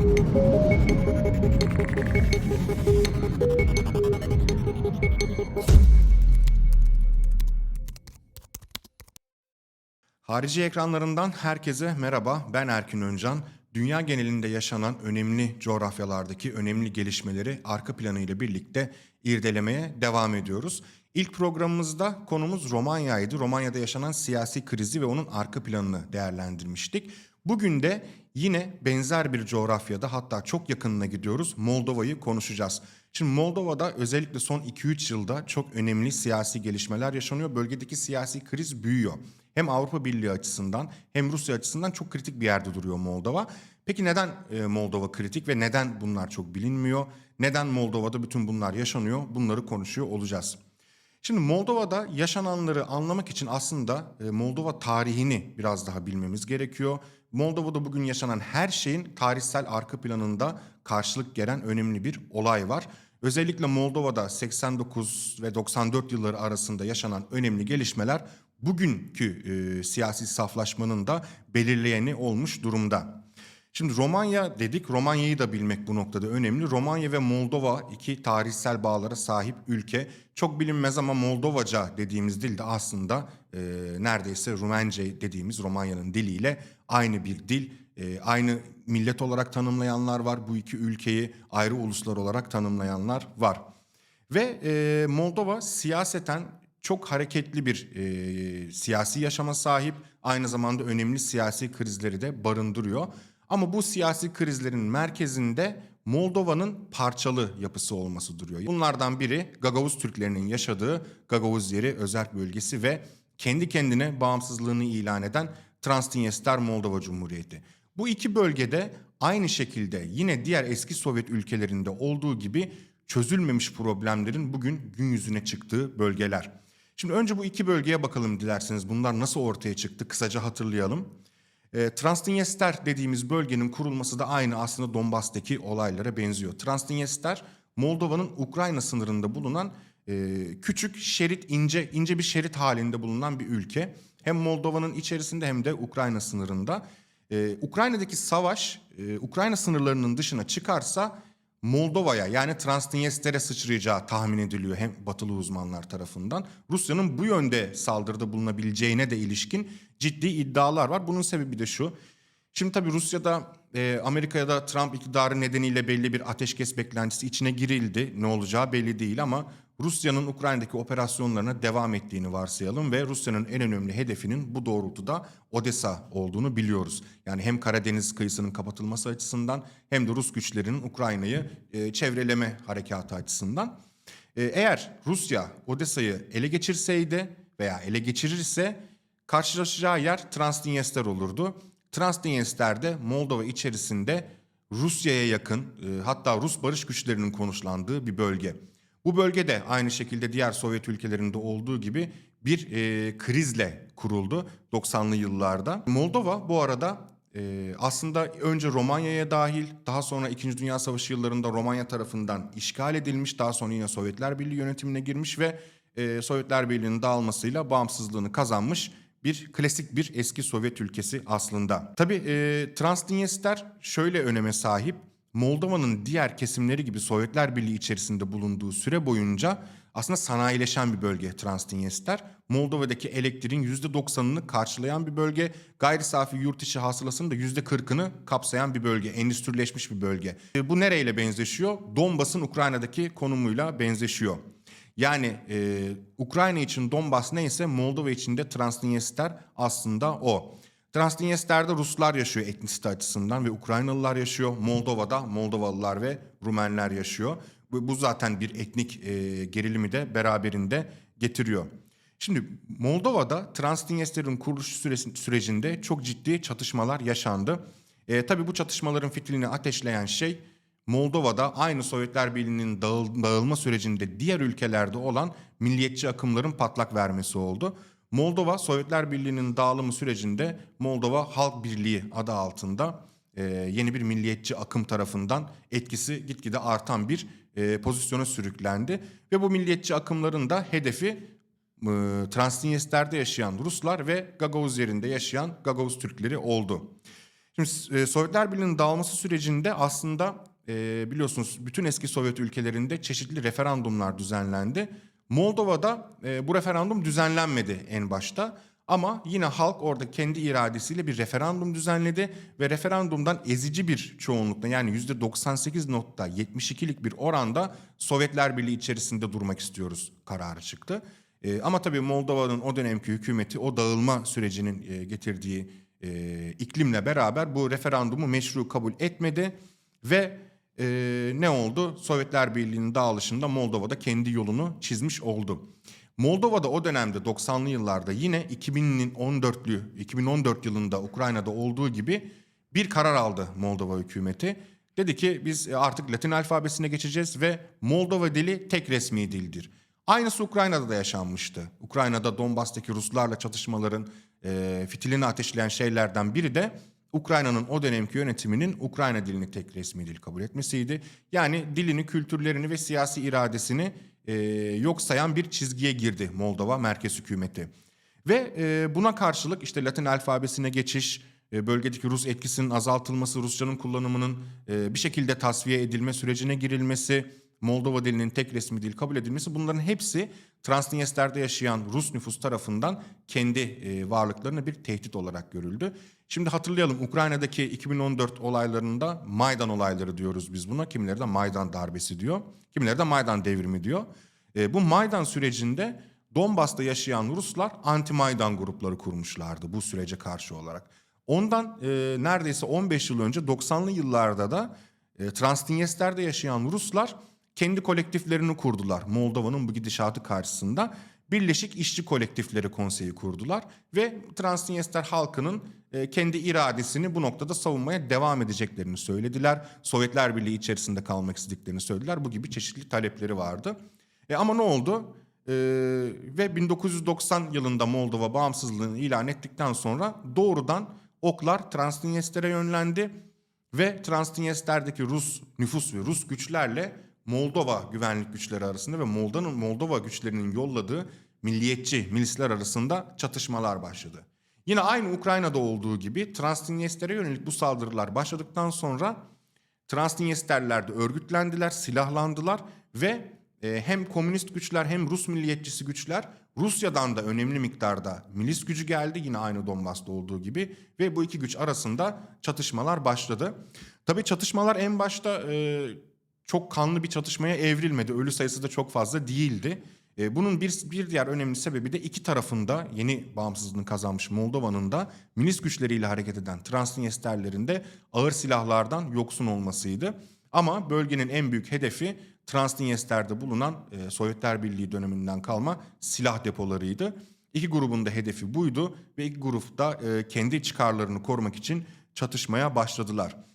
Harici ekranlarından herkese merhaba. Ben Erkin Öncan. Dünya genelinde yaşanan önemli coğrafyalardaki önemli gelişmeleri arka planı ile birlikte irdelemeye devam ediyoruz. İlk programımızda konumuz Romanya'ydı. Romanya'da yaşanan siyasi krizi ve onun arka planını değerlendirmiştik. Bugün de yine benzer bir coğrafyada hatta çok yakınına gidiyoruz. Moldova'yı konuşacağız. Şimdi Moldova'da özellikle son 2-3 yılda çok önemli siyasi gelişmeler yaşanıyor. Bölgedeki siyasi kriz büyüyor. Hem Avrupa Birliği açısından hem Rusya açısından çok kritik bir yerde duruyor Moldova. Peki neden e, Moldova kritik ve neden bunlar çok bilinmiyor? Neden Moldova'da bütün bunlar yaşanıyor? Bunları konuşuyor olacağız. Şimdi Moldova'da yaşananları anlamak için aslında e, Moldova tarihini biraz daha bilmemiz gerekiyor. Moldova'da bugün yaşanan her şeyin tarihsel arka planında karşılık gelen önemli bir olay var. Özellikle Moldova'da 89 ve 94 yılları arasında yaşanan önemli gelişmeler bugünkü e, siyasi saflaşmanın da belirleyeni olmuş durumda. Şimdi Romanya dedik. Romanya'yı da bilmek bu noktada önemli. Romanya ve Moldova iki tarihsel bağlara sahip ülke. Çok bilinmez ama Moldovaca dediğimiz dil de aslında e, neredeyse Rumence dediğimiz Romanya'nın diliyle aynı bir dil. E, aynı millet olarak tanımlayanlar var. Bu iki ülkeyi ayrı uluslar olarak tanımlayanlar var. Ve e, Moldova siyaseten çok hareketli bir e, siyasi yaşama sahip. Aynı zamanda önemli siyasi krizleri de barındırıyor. Ama bu siyasi krizlerin merkezinde Moldova'nın parçalı yapısı olması duruyor. Bunlardan biri Gagavuz Türklerinin yaşadığı Gagavuz yeri özel bölgesi ve kendi kendine bağımsızlığını ilan eden Transdniester Moldova Cumhuriyeti. Bu iki bölgede aynı şekilde yine diğer eski Sovyet ülkelerinde olduğu gibi çözülmemiş problemlerin bugün gün yüzüne çıktığı bölgeler. Şimdi önce bu iki bölgeye bakalım dilerseniz. Bunlar nasıl ortaya çıktı kısaca hatırlayalım. E, Transdniester dediğimiz bölgenin kurulması da aynı aslında Donbas'taki olaylara benziyor. Transdniester Moldova'nın Ukrayna sınırında bulunan e, küçük şerit ince ince bir şerit halinde bulunan bir ülke. Hem Moldova'nın içerisinde hem de Ukrayna sınırında. E, Ukrayna'daki savaş e, Ukrayna sınırlarının dışına çıkarsa Moldova'ya yani Transdniester'e sıçrayacağı tahmin ediliyor hem batılı uzmanlar tarafından. Rusya'nın bu yönde saldırıda bulunabileceğine de ilişkin ciddi iddialar var. Bunun sebebi de şu. Şimdi tabii Rusya'da e, Amerika'ya da Trump iktidarı nedeniyle belli bir ateşkes beklentisi içine girildi. Ne olacağı belli değil ama Rusya'nın Ukrayna'daki operasyonlarına devam ettiğini varsayalım ve Rusya'nın en önemli hedefinin bu doğrultuda Odessa olduğunu biliyoruz. Yani hem Karadeniz kıyısının kapatılması açısından hem de Rus güçlerinin Ukrayna'yı e, çevreleme harekatı açısından. E, eğer Rusya Odessa'yı ele geçirseydi veya ele geçirirse karşılaşacağı yer Transdniester olurdu. Transdniester de Moldova içerisinde Rusya'ya yakın e, hatta Rus barış güçlerinin konuşlandığı bir bölge. Bu bölge de aynı şekilde diğer Sovyet ülkelerinde olduğu gibi bir e, krizle kuruldu 90'lı yıllarda. Moldova bu arada e, aslında önce Romanya'ya dahil daha sonra 2. Dünya Savaşı yıllarında Romanya tarafından işgal edilmiş daha sonra yine Sovyetler Birliği yönetimine girmiş ve e, Sovyetler Birliği'nin dağılmasıyla bağımsızlığını kazanmış bir klasik bir eski Sovyet ülkesi aslında. Tabii e, Transdniester şöyle öneme sahip. Moldova'nın diğer kesimleri gibi Sovyetler Birliği içerisinde bulunduğu süre boyunca aslında sanayileşen bir bölge Transdniester. Moldova'daki elektriğin %90'ını karşılayan bir bölge. Gayri safi yurt içi hasılasının da %40'ını kapsayan bir bölge. Endüstrileşmiş bir bölge. E, bu nereyle benzeşiyor? Donbas'ın Ukrayna'daki konumuyla benzeşiyor. Yani e, Ukrayna için Donbas neyse Moldova için de Transdniester aslında o. Transdniester'de Ruslar yaşıyor etnisite açısından ve Ukraynalılar yaşıyor. Moldova'da Moldovalılar ve Rumenler yaşıyor. Bu, bu zaten bir etnik e, gerilimi de beraberinde getiriyor. Şimdi Moldova'da Transdniester'in kuruluş sürecinde çok ciddi çatışmalar yaşandı. E, tabii bu çatışmaların fitilini ateşleyen şey Moldova'da aynı Sovyetler Birliği'nin dağıl, dağılma sürecinde diğer ülkelerde olan milliyetçi akımların patlak vermesi oldu. Moldova Sovyetler Birliği'nin dağılımı sürecinde Moldova Halk Birliği adı altında e, yeni bir milliyetçi akım tarafından etkisi gitgide artan bir e, pozisyona sürüklendi. Ve bu milliyetçi akımların da hedefi e, Transdniester'de yaşayan Ruslar ve Gagavuz yerinde yaşayan Gagavuz Türkleri oldu. Şimdi e, Sovyetler Birliği'nin dağılması sürecinde aslında e, biliyorsunuz bütün eski Sovyet ülkelerinde çeşitli referandumlar düzenlendi. Moldova'da e, bu referandum düzenlenmedi en başta. Ama yine halk orada kendi iradesiyle bir referandum düzenledi ve referandumdan ezici bir çoğunlukla yani %98.72'lik bir oranda Sovyetler Birliği içerisinde durmak istiyoruz kararı çıktı. E, ama tabii Moldova'nın o dönemki hükümeti o dağılma sürecinin e, getirdiği e, iklimle beraber bu referandumu meşru kabul etmedi ve e, ne oldu? Sovyetler Birliği'nin dağılışında Moldova'da kendi yolunu çizmiş oldu. Moldova'da o dönemde 90'lı yıllarda yine 2014'lü 2014 yılında Ukrayna'da olduğu gibi bir karar aldı Moldova hükümeti. Dedi ki biz artık Latin alfabesine geçeceğiz ve Moldova dili tek resmi dildir. Aynısı Ukrayna'da da yaşanmıştı. Ukrayna'da Donbas'taki Ruslarla çatışmaların e, fitilini ateşleyen şeylerden biri de Ukrayna'nın o dönemki yönetiminin Ukrayna dilini tek resmi dil kabul etmesiydi. Yani dilini, kültürlerini ve siyasi iradesini e, yok sayan bir çizgiye girdi Moldova merkez hükümeti. Ve e, buna karşılık işte Latin alfabesine geçiş, e, bölgedeki Rus etkisinin azaltılması, Rusçanın kullanımının e, bir şekilde tasfiye edilme sürecine girilmesi, Moldova dilinin tek resmi dil kabul edilmesi bunların hepsi Transnister'de yaşayan Rus nüfus tarafından kendi e, varlıklarına bir tehdit olarak görüldü. Şimdi hatırlayalım Ukrayna'daki 2014 olaylarında Maydan olayları diyoruz biz buna. Kimileri de Maydan darbesi diyor. Kimileri de Maydan devrimi diyor. E, bu Maydan sürecinde Donbas'ta yaşayan Ruslar anti-Maydan grupları kurmuşlardı bu sürece karşı olarak. Ondan e, neredeyse 15 yıl önce 90'lı yıllarda da e, Transnistrya'da yaşayan Ruslar kendi kolektiflerini kurdular. Moldova'nın bu gidişatı karşısında Birleşik İşçi Kolektifleri Konseyi kurdular ve Transnistria halkının e, kendi iradesini bu noktada savunmaya devam edeceklerini söylediler. Sovyetler Birliği içerisinde kalmak istediklerini söylediler. Bu gibi çeşitli talepleri vardı. E, ama ne oldu? E, ve 1990 yılında Moldova bağımsızlığını ilan ettikten sonra doğrudan oklar Transnistra'ya yönlendi ve Transnistra'daki Rus nüfus ve Rus güçlerle Moldova güvenlik güçleri arasında ve Moldova'nın Moldova güçlerinin yolladığı milliyetçi milisler arasında çatışmalar başladı. Yine aynı Ukrayna'da olduğu gibi Transnistrya'ya yönelik bu saldırılar başladıktan sonra Transnisterler de örgütlendiler, silahlandılar ve e, hem komünist güçler hem Rus milliyetçisi güçler Rusya'dan da önemli miktarda milis gücü geldi yine aynı Donbas'ta olduğu gibi ve bu iki güç arasında çatışmalar başladı. Tabii çatışmalar en başta e, çok kanlı bir çatışmaya evrilmedi. Ölü sayısı da çok fazla değildi. E, bunun bir, bir diğer önemli sebebi de iki tarafında yeni bağımsızlığını kazanmış Moldova'nın da milis güçleriyle hareket eden Transnisterlerin de ağır silahlardan yoksun olmasıydı. Ama bölgenin en büyük hedefi Transnister'de bulunan e, Sovyetler Birliği döneminden kalma silah depolarıydı. İki grubun da hedefi buydu ve iki grup da e, kendi çıkarlarını korumak için çatışmaya başladılar.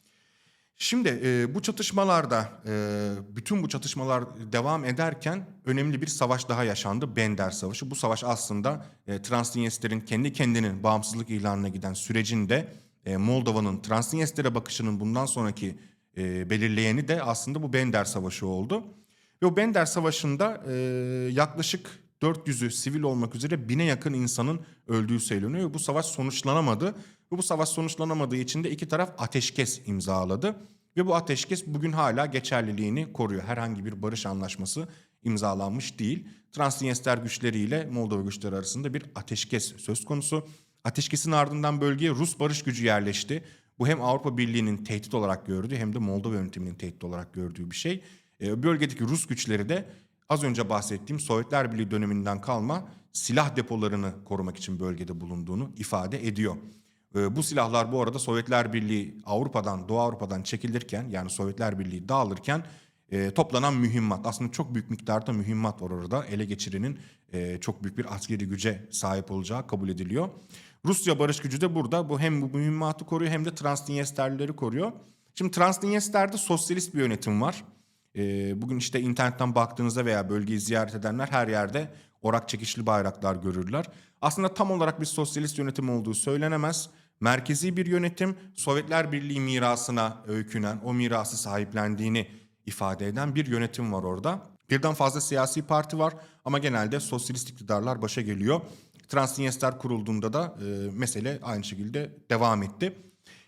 Şimdi e, bu çatışmalarda e, bütün bu çatışmalar devam ederken önemli bir savaş daha yaşandı. Bender Savaşı. Bu savaş aslında e, Transnistr'in kendi kendinin bağımsızlık ilanına giden sürecinde e, Moldova'nın Transnistr'e bakışının bundan sonraki e, belirleyeni de aslında bu Bender Savaşı oldu. Ve o Bender Savaşı'nda e, yaklaşık 400'ü sivil olmak üzere bine yakın insanın öldüğü söyleniyor. Bu savaş sonuçlanamadı. Ve bu savaş sonuçlanamadığı için de iki taraf ateşkes imzaladı. Ve bu ateşkes bugün hala geçerliliğini koruyor. Herhangi bir barış anlaşması imzalanmış değil. Transnistria güçleriyle Moldova güçleri arasında bir ateşkes söz konusu. Ateşkesin ardından bölgeye Rus barış gücü yerleşti. Bu hem Avrupa Birliği'nin tehdit olarak gördüğü hem de Moldova yönetiminin tehdit olarak gördüğü bir şey. E, bölgedeki Rus güçleri de az önce bahsettiğim Sovyetler Birliği döneminden kalma silah depolarını korumak için bölgede bulunduğunu ifade ediyor. E, bu silahlar bu arada Sovyetler Birliği Avrupa'dan, Doğu Avrupa'dan çekilirken yani Sovyetler Birliği dağılırken e, toplanan mühimmat. Aslında çok büyük miktarda mühimmat var orada. Ele geçirenin e, çok büyük bir askeri güce sahip olacağı kabul ediliyor. Rusya barış gücü de burada. Bu hem bu mühimmatı koruyor hem de Transnistrya'ları koruyor. Şimdi Transnistra'da sosyalist bir yönetim var. E, bugün işte internetten baktığınızda veya bölgeyi ziyaret edenler her yerde orak çekişli bayraklar görürler. Aslında tam olarak bir sosyalist yönetim olduğu söylenemez. Merkezi bir yönetim Sovyetler Birliği mirasına öykünen, o mirası sahiplendiğini ifade eden bir yönetim var orada. Birden fazla siyasi parti var ama genelde sosyalist iktidarlar başa geliyor. Transnistria kurulduğunda da e, mesele aynı şekilde devam etti.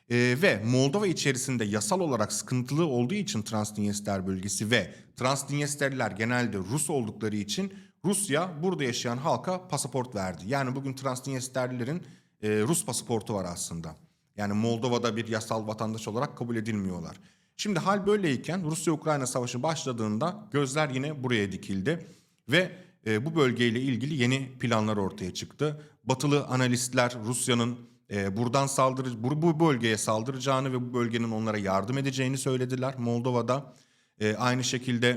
Ee, ve Moldova içerisinde yasal olarak sıkıntılı olduğu için Transdniester bölgesi ve Transdniesterliler genelde Rus oldukları için Rusya burada yaşayan halka pasaport verdi. Yani bugün Transdniesterlilerin e, Rus pasaportu var aslında. Yani Moldova'da bir yasal vatandaş olarak kabul edilmiyorlar. Şimdi hal böyleyken Rusya-Ukrayna savaşı başladığında gözler yine buraya dikildi ve e, bu bölgeyle ilgili yeni planlar ortaya çıktı. Batılı analistler Rusya'nın e, buradan saldırı bu, bu bölgeye saldıracağını ve bu bölgenin onlara yardım edeceğini söylediler Moldova'da. E, aynı şekilde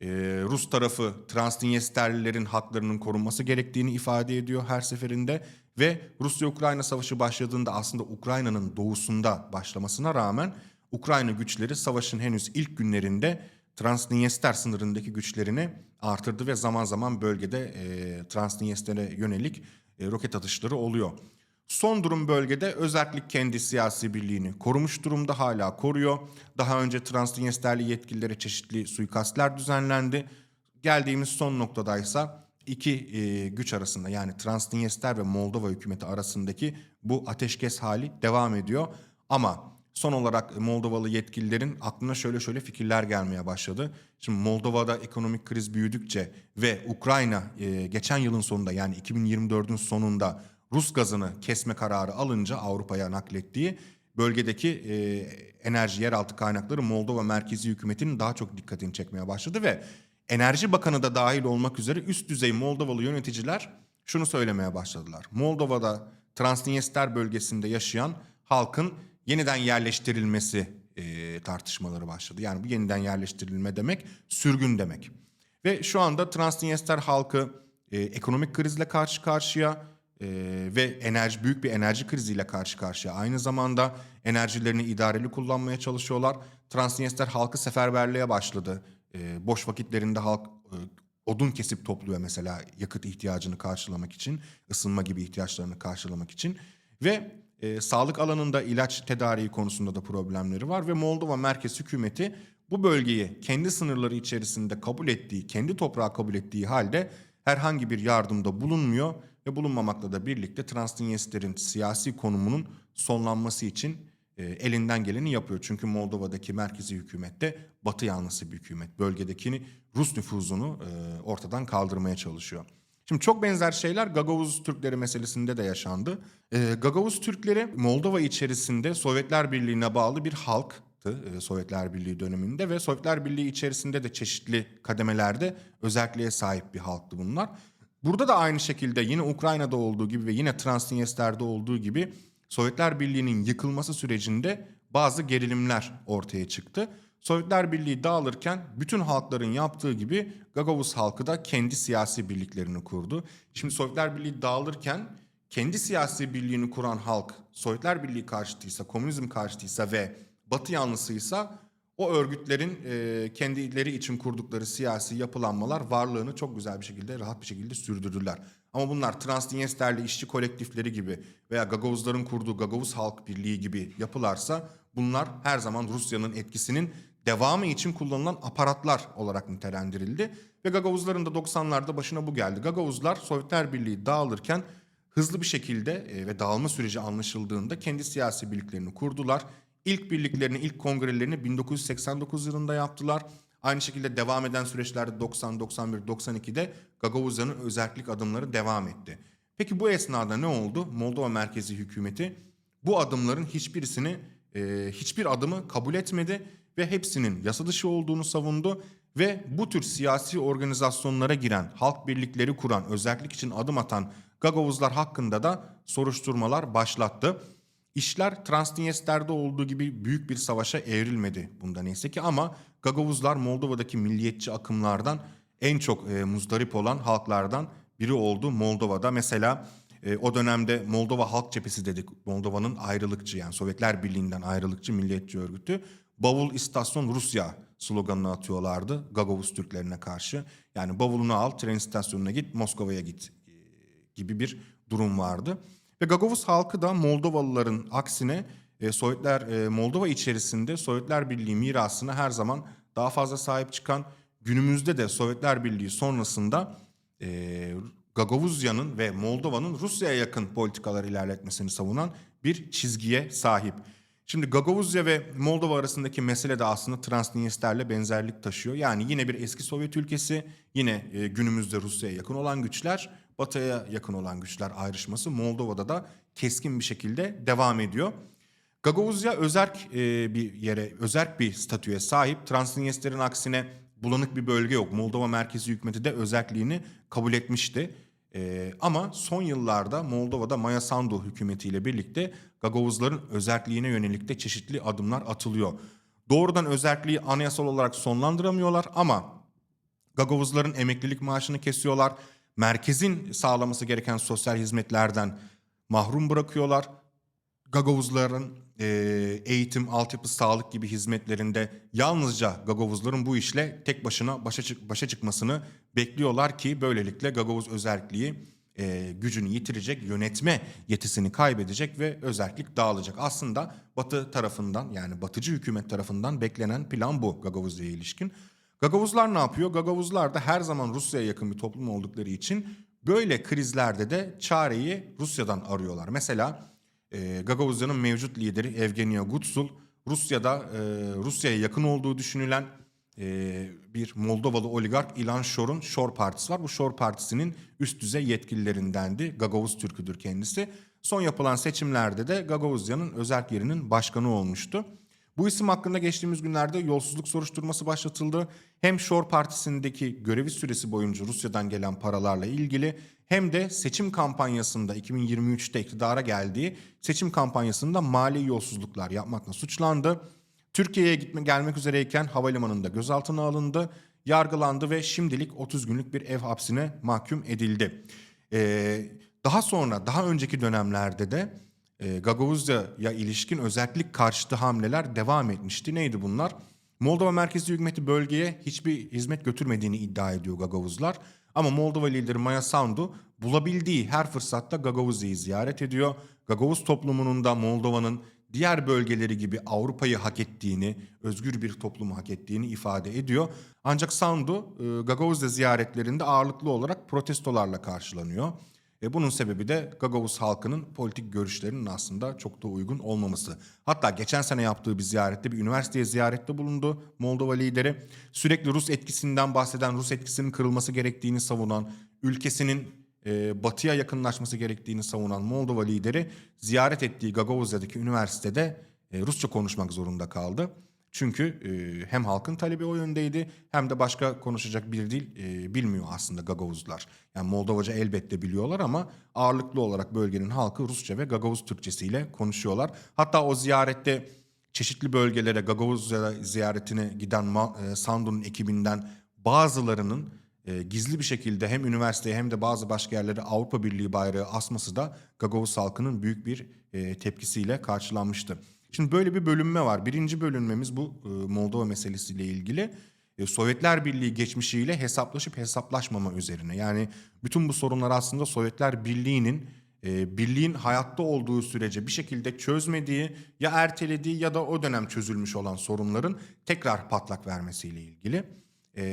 e, Rus tarafı Transdniesterlilerin haklarının korunması gerektiğini ifade ediyor her seferinde ve Rusya-Ukrayna savaşı başladığında aslında Ukrayna'nın doğusunda başlamasına rağmen Ukrayna güçleri savaşın henüz ilk günlerinde Transdniester sınırındaki güçlerini artırdı ve zaman zaman bölgede e, Transdniester'e yönelik e, roket atışları oluyor. Son durum bölgede özellik kendi siyasi birliğini korumuş durumda hala koruyor. Daha önce Transdniesterli yetkililere çeşitli suikastler düzenlendi. Geldiğimiz son noktadaysa iki e, güç arasında yani Transdniester ve Moldova hükümeti arasındaki bu ateşkes hali devam ediyor. Ama son olarak Moldovalı yetkililerin aklına şöyle şöyle fikirler gelmeye başladı. Şimdi Moldova'da ekonomik kriz büyüdükçe ve Ukrayna e, geçen yılın sonunda yani 2024'ün sonunda Rus gazını kesme kararı alınca Avrupa'ya naklettiği bölgedeki e, enerji yeraltı kaynakları Moldova merkezi hükümetinin daha çok dikkatini çekmeye başladı ve Enerji Bakanı da dahil olmak üzere üst düzey Moldovalı yöneticiler şunu söylemeye başladılar. Moldova'da Transnistria bölgesinde yaşayan halkın yeniden yerleştirilmesi e, tartışmaları başladı. Yani bu yeniden yerleştirilme demek sürgün demek. Ve şu anda Transnistria halkı e, ekonomik krizle karşı karşıya e, ve enerji büyük bir enerji kriziyle karşı karşıya. Aynı zamanda enerjilerini idareli kullanmaya çalışıyorlar. Transnistria halkı seferberliğe başladı. E, boş vakitlerinde halk e, odun kesip topluyor mesela yakıt ihtiyacını karşılamak için, ısınma gibi ihtiyaçlarını karşılamak için. Ve e, sağlık alanında ilaç tedariği konusunda da problemleri var ve Moldova merkez hükümeti bu bölgeyi kendi sınırları içerisinde kabul ettiği, kendi toprağı kabul ettiği halde herhangi bir yardımda bulunmuyor ve bulunmamakla da birlikte Transdniester'in siyasi konumunun sonlanması için elinden geleni yapıyor. Çünkü Moldova'daki merkezi hükümette Batı yanlısı bir hükümet. Bölgedekini Rus nüfuzunu e, ortadan kaldırmaya çalışıyor. Şimdi çok benzer şeyler Gagavuz Türkleri meselesinde de yaşandı. E, Gagavuz Türkleri Moldova içerisinde Sovyetler Birliği'ne bağlı bir halktı e, Sovyetler Birliği döneminde ve Sovyetler Birliği içerisinde de çeşitli kademelerde özelliğe sahip bir halktı bunlar. Burada da aynı şekilde yine Ukrayna'da olduğu gibi ve yine Transnistr'de olduğu gibi Sovyetler Birliği'nin yıkılması sürecinde bazı gerilimler ortaya çıktı. Sovyetler Birliği dağılırken bütün halkların yaptığı gibi Gagavuz halkı da kendi siyasi birliklerini kurdu. Şimdi Sovyetler Birliği dağılırken kendi siyasi birliğini kuran halk Sovyetler Birliği karşıtıysa, komünizm karşıtıysa ve Batı yanlısıysa o örgütlerin e, kendileri için kurdukları siyasi yapılanmalar varlığını çok güzel bir şekilde, rahat bir şekilde sürdürdüler. Ama bunlar Transdniesterli işçi kolektifleri gibi veya Gagavuzların kurduğu Gagavuz Halk Birliği gibi yapılarsa bunlar her zaman Rusya'nın etkisinin devamı için kullanılan aparatlar olarak nitelendirildi. Ve Gagavuzların da 90'larda başına bu geldi. Gagavuzlar Sovyetler Birliği dağılırken hızlı bir şekilde e, ve dağılma süreci anlaşıldığında kendi siyasi birliklerini kurdular. İlk birliklerini, ilk kongrelerini 1989 yılında yaptılar. Aynı şekilde devam eden süreçlerde 90, 91, 92'de Gagavuzyan'ın özellik adımları devam etti. Peki bu esnada ne oldu? Moldova merkezi hükümeti bu adımların hiçbirisini, e, hiçbir adımı kabul etmedi ve hepsinin yasa dışı olduğunu savundu ve bu tür siyasi organizasyonlara giren, halk birlikleri kuran, özellik için adım atan Gagavuzlar hakkında da soruşturmalar başlattı. İşler Transdniester'de olduğu gibi büyük bir savaşa evrilmedi bunda neyse ki ama Gagavuzlar Moldova'daki milliyetçi akımlardan en çok e, muzdarip olan halklardan biri oldu Moldova'da. Mesela e, o dönemde Moldova Halk Cephesi dedik. Moldova'nın ayrılıkçı yani Sovyetler Birliği'nden ayrılıkçı milliyetçi örgütü. Bavul istasyon Rusya sloganını atıyorlardı Gagavuz Türklerine karşı. Yani bavulunu al tren istasyonuna git Moskova'ya git e, gibi bir durum vardı. Ve Gagavuz halkı da Moldovalıların aksine e, Sovyetler e, Moldova içerisinde Sovyetler Birliği mirasına her zaman daha fazla sahip çıkan günümüzde de Sovyetler Birliği sonrasında e, Gagavuzya'nın ve Moldova'nın Rusya'ya yakın politikalar ilerletmesini savunan bir çizgiye sahip. Şimdi Gagavuzya ve Moldova arasındaki mesele de aslında Transnister'le benzerlik taşıyor. Yani yine bir eski Sovyet ülkesi, yine e, günümüzde Rusya'ya yakın olan güçler, Batı'ya yakın olan güçler ayrışması Moldova'da da keskin bir şekilde devam ediyor. Gagavuzya özerk e, bir yere, özerk bir statüye sahip. Transnister'in aksine bulanık bir bölge yok. Moldova merkezi hükümeti de özerkliğini kabul etmişti. E, ama son yıllarda Moldova'da Maya Sandu hükümetiyle birlikte Gagavuzların özerkliğine yönelik de çeşitli adımlar atılıyor. Doğrudan özerkliği anayasal olarak sonlandıramıyorlar ama Gagavuzların emeklilik maaşını kesiyorlar. Merkezin sağlaması gereken sosyal hizmetlerden mahrum bırakıyorlar. Gagavuzların e, eğitim, altyapı, sağlık gibi hizmetlerinde yalnızca Gagavuzların bu işle tek başına başa, çık- başa çıkmasını bekliyorlar ki böylelikle Gagavuz özerkliği e, gücünü yitirecek, yönetme yetisini kaybedecek ve özerklik dağılacak. Aslında Batı tarafından yani Batıcı hükümet tarafından beklenen plan bu Gagavuzya'ya ilişkin. Gagavuzlar ne yapıyor? Gagavuzlar da her zaman Rusya'ya yakın bir toplum oldukları için böyle krizlerde de çareyi Rusya'dan arıyorlar. Mesela e, Gagavuzya'nın mevcut lideri Evgenia Gutsul Rusya'da e, Rusya'ya yakın olduğu düşünülen e, bir Moldovalı oligark Ilan Shor'un Shor Partisi var. Bu Shor Partisi'nin üst düzey yetkililerindendi. Gagavuz Türk'üdür kendisi. Son yapılan seçimlerde de Gagavuzya'nın özerk yerinin başkanı olmuştu. Bu isim hakkında geçtiğimiz günlerde yolsuzluk soruşturması başlatıldı. Hem Shor Partisi'ndeki görevi süresi boyunca Rusya'dan gelen paralarla ilgili hem de seçim kampanyasında 2023'te iktidara geldiği seçim kampanyasında mali yolsuzluklar yapmakla suçlandı. Türkiye'ye gitme gelmek üzereyken havalimanında gözaltına alındı, yargılandı ve şimdilik 30 günlük bir ev hapsine mahkum edildi. Ee, daha sonra daha önceki dönemlerde de e, Gagavuzya'ya ilişkin özellik karşıtı hamleler devam etmişti. Neydi bunlar? Moldova merkezi hükümeti bölgeye hiçbir hizmet götürmediğini iddia ediyor Gagavuzlar. Ama Moldova lideri Maya Sandu bulabildiği her fırsatta Gagavuzya'yı ziyaret ediyor. Gagavuz toplumunun da Moldova'nın diğer bölgeleri gibi Avrupa'yı hak ettiğini, özgür bir toplumu hak ettiğini ifade ediyor. Ancak Sandu e, Gagavuzya ziyaretlerinde ağırlıklı olarak protestolarla karşılanıyor. E bunun sebebi de Gagavuz halkının politik görüşlerinin aslında çok da uygun olmaması. Hatta geçen sene yaptığı bir ziyarette bir üniversiteye ziyarette bulundu Moldova lideri. Sürekli Rus etkisinden bahseden, Rus etkisinin kırılması gerektiğini savunan, ülkesinin e, batıya yakınlaşması gerektiğini savunan Moldova lideri ziyaret ettiği Gagavuzya'daki üniversitede e, Rusça konuşmak zorunda kaldı. Çünkü e, hem halkın talebi o yöndeydi hem de başka konuşacak bir dil e, bilmiyor aslında Gagavuzlar. Yani Moldovaca elbette biliyorlar ama ağırlıklı olarak bölgenin halkı Rusça ve Gagavuz Türkçesiyle konuşuyorlar. Hatta o ziyarette çeşitli bölgelere Gagavuzya ziyaretine giden e, Sandu'nun ekibinden bazılarının e, gizli bir şekilde hem üniversiteye hem de bazı başka yerlere Avrupa Birliği bayrağı asması da Gagavuz halkının büyük bir e, tepkisiyle karşılanmıştı. Şimdi böyle bir bölünme var. Birinci bölünmemiz bu e, Moldova meselesiyle ilgili. E, Sovyetler Birliği geçmişiyle hesaplaşıp hesaplaşmama üzerine. Yani bütün bu sorunlar aslında Sovyetler Birliği'nin e, birliğin hayatta olduğu sürece bir şekilde çözmediği ya ertelediği ya da o dönem çözülmüş olan sorunların tekrar patlak vermesiyle ilgili. E,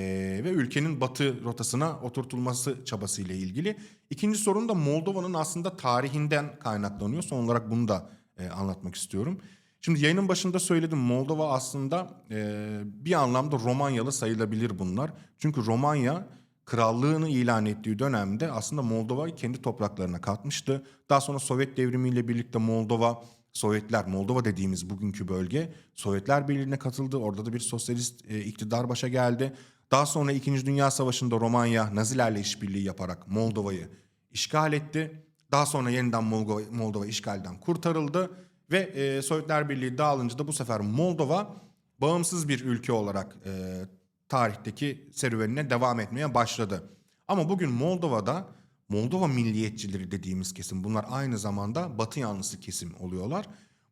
ve ülkenin batı rotasına oturtulması çabasıyla ilgili. İkinci sorun da Moldova'nın aslında tarihinden kaynaklanıyor. Son olarak bunu da e, anlatmak istiyorum. Şimdi yayının başında söyledim Moldova aslında e, bir anlamda Romanyalı sayılabilir bunlar. Çünkü Romanya krallığını ilan ettiği dönemde aslında Moldova'yı kendi topraklarına katmıştı. Daha sonra Sovyet devrimiyle birlikte Moldova, Sovyetler, Moldova dediğimiz bugünkü bölge Sovyetler Birliği'ne katıldı. Orada da bir sosyalist e, iktidar başa geldi. Daha sonra İkinci Dünya Savaşı'nda Romanya Nazilerle işbirliği yaparak Moldova'yı işgal etti. Daha sonra yeniden Moldova, Moldova işgalden kurtarıldı ve e, Sovyetler Birliği dağılınca da bu sefer Moldova bağımsız bir ülke olarak e, tarihteki serüvenine devam etmeye başladı. Ama bugün Moldova'da Moldova milliyetçileri dediğimiz kesim bunlar aynı zamanda Batı yanlısı kesim oluyorlar.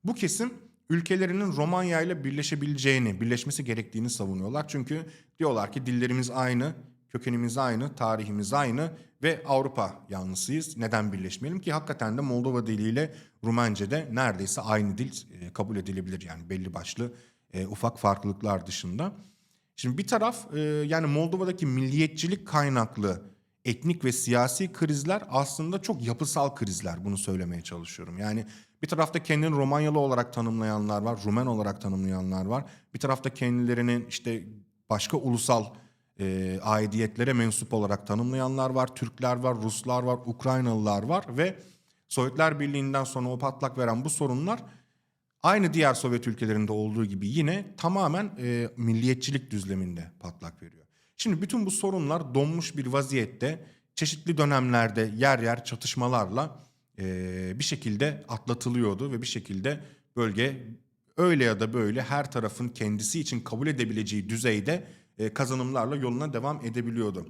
Bu kesim ülkelerinin Romanya ile birleşebileceğini, birleşmesi gerektiğini savunuyorlar. Çünkü diyorlar ki dillerimiz aynı, kökenimiz aynı, tarihimiz aynı ve Avrupa yanlısıyız. Neden birleşmeyelim ki hakikaten de Moldova diliyle Rumence'de neredeyse aynı dil e, kabul edilebilir yani belli başlı e, ufak farklılıklar dışında. Şimdi bir taraf e, yani Moldova'daki milliyetçilik kaynaklı etnik ve siyasi krizler aslında çok yapısal krizler. Bunu söylemeye çalışıyorum. Yani bir tarafta kendini Romanyalı olarak tanımlayanlar var, Rumen olarak tanımlayanlar var. Bir tarafta kendilerinin işte başka ulusal e, aidiyetlere mensup olarak tanımlayanlar var. Türkler var, Ruslar var, Ukraynalılar var ve Sovyetler Birliği'nden sonra o patlak veren bu sorunlar aynı diğer Sovyet ülkelerinde olduğu gibi yine tamamen e, milliyetçilik düzleminde patlak veriyor. Şimdi bütün bu sorunlar donmuş bir vaziyette çeşitli dönemlerde yer yer çatışmalarla e, bir şekilde atlatılıyordu ve bir şekilde bölge öyle ya da böyle her tarafın kendisi için kabul edebileceği düzeyde e, kazanımlarla yoluna devam edebiliyordu.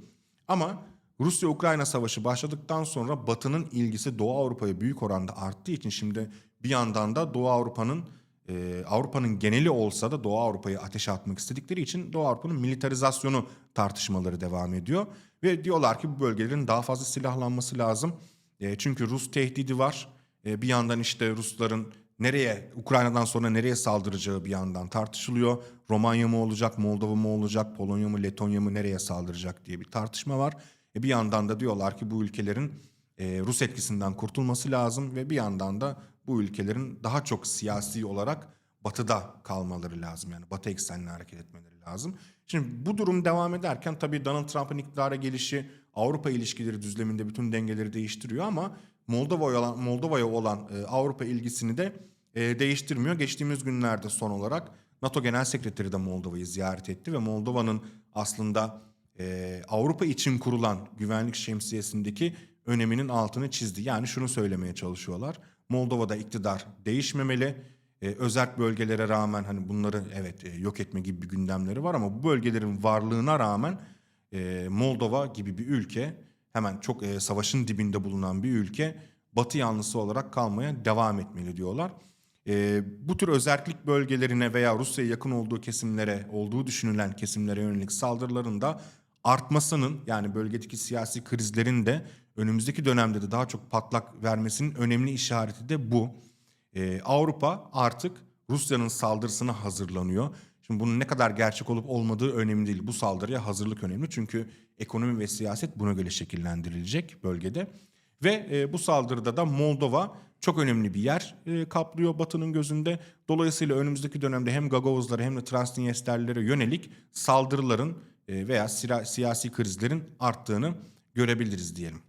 Ama Rusya-Ukrayna savaşı başladıktan sonra Batı'nın ilgisi Doğu Avrupa'ya büyük oranda arttığı için şimdi bir yandan da Doğu Avrupa'nın e, Avrupa'nın geneli olsa da Doğu Avrupa'yı ateşe atmak istedikleri için Doğu Avrupa'nın militarizasyonu tartışmaları devam ediyor. Ve diyorlar ki bu bölgelerin daha fazla silahlanması lazım. E, çünkü Rus tehdidi var. Bir yandan işte Rusların nereye Ukrayna'dan sonra nereye saldıracağı bir yandan tartışılıyor. Romanya mı olacak, Moldova mı olacak, Polonya mı, Letonya mı nereye saldıracak diye bir tartışma var. E, bir yandan da diyorlar ki bu ülkelerin e, Rus etkisinden kurtulması lazım ve bir yandan da bu ülkelerin daha çok siyasi olarak batıda kalmaları lazım. Yani batı eksenli hareket etmeleri lazım. Şimdi bu durum devam ederken tabii Donald Trump'ın iktidara gelişi Avrupa ilişkileri düzleminde bütün dengeleri değiştiriyor ama Moldova'ya olan, Moldova'ya olan e, Avrupa ilgisini de e, değiştirmiyor. Geçtiğimiz günlerde son olarak NATO Genel Sekreteri de Moldova'yı ziyaret etti ve Moldova'nın aslında e, Avrupa için kurulan güvenlik şemsiyesindeki öneminin altını çizdi. Yani şunu söylemeye çalışıyorlar. Moldova'da iktidar değişmemeli. E, özerk bölgelere rağmen hani bunları evet e, yok etme gibi bir gündemleri var ama bu bölgelerin varlığına rağmen e, Moldova gibi bir ülke hemen çok e, savaşın dibinde bulunan bir ülke Batı yanlısı olarak kalmaya devam etmeli diyorlar. E, bu tür özerklik bölgelerine veya Rusya'ya yakın olduğu kesimlere, olduğu düşünülen kesimlere yönelik saldırıların da artmasının yani bölgedeki siyasi krizlerin de önümüzdeki dönemde de daha çok patlak vermesinin önemli işareti de bu. Ee, Avrupa artık Rusya'nın saldırısına hazırlanıyor. Şimdi bunun ne kadar gerçek olup olmadığı önemli değil. Bu saldırıya hazırlık önemli. Çünkü ekonomi ve siyaset buna göre şekillendirilecek bölgede. Ve e, bu saldırıda da Moldova çok önemli bir yer e, kaplıyor Batı'nın gözünde. Dolayısıyla önümüzdeki dönemde hem Gagavuzlara hem de Transnistlerlere yönelik saldırıların e, veya sira- siyasi krizlerin arttığını görebiliriz diyelim.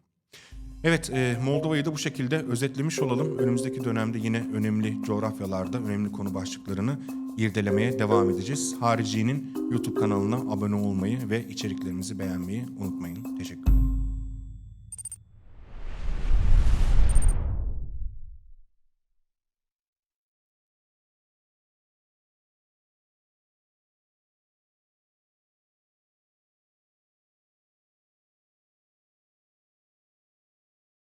Evet, e, Moldova'yı da bu şekilde özetlemiş olalım. Önümüzdeki dönemde yine önemli coğrafyalarda önemli konu başlıklarını irdelemeye devam edeceğiz. Harici'nin YouTube kanalına abone olmayı ve içeriklerimizi beğenmeyi unutmayın. Teşekkür